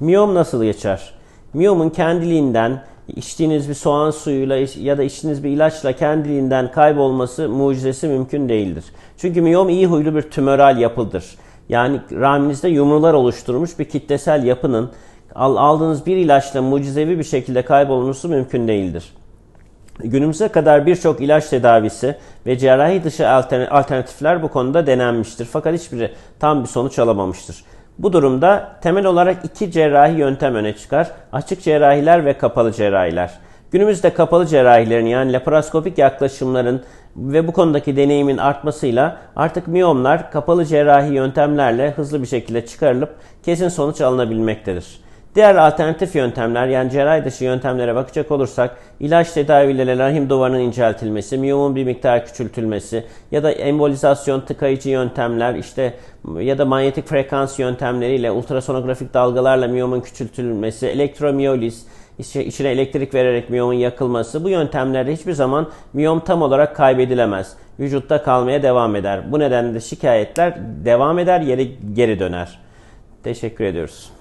Miyom nasıl geçer? Miyomun kendiliğinden içtiğiniz bir soğan suyuyla ya da içtiğiniz bir ilaçla kendiliğinden kaybolması mucizesi mümkün değildir. Çünkü miyom iyi huylu bir tümöral yapıdır. Yani rahminizde yumrular oluşturmuş bir kitlesel yapının aldığınız bir ilaçla mucizevi bir şekilde kaybolması mümkün değildir. Günümüze kadar birçok ilaç tedavisi ve cerrahi dışı alternatifler bu konuda denenmiştir. Fakat hiçbiri tam bir sonuç alamamıştır. Bu durumda temel olarak iki cerrahi yöntem öne çıkar. Açık cerrahiler ve kapalı cerrahiler. Günümüzde kapalı cerrahilerin yani laparoskopik yaklaşımların ve bu konudaki deneyimin artmasıyla artık miyomlar kapalı cerrahi yöntemlerle hızlı bir şekilde çıkarılıp kesin sonuç alınabilmektedir. Diğer alternatif yöntemler yani cerrahi dışı yöntemlere bakacak olursak ilaç tedavileriyle rahim duvarının inceltilmesi, miyomun bir miktar küçültülmesi ya da embolizasyon tıkayıcı yöntemler işte ya da manyetik frekans yöntemleriyle ultrasonografik dalgalarla miyomun küçültülmesi, elektromiyoliz, içine elektrik vererek miyomun yakılması bu yöntemlerde hiçbir zaman miyom tam olarak kaybedilemez. Vücutta kalmaya devam eder. Bu nedenle de şikayetler devam eder, yeri geri döner. Teşekkür ediyoruz.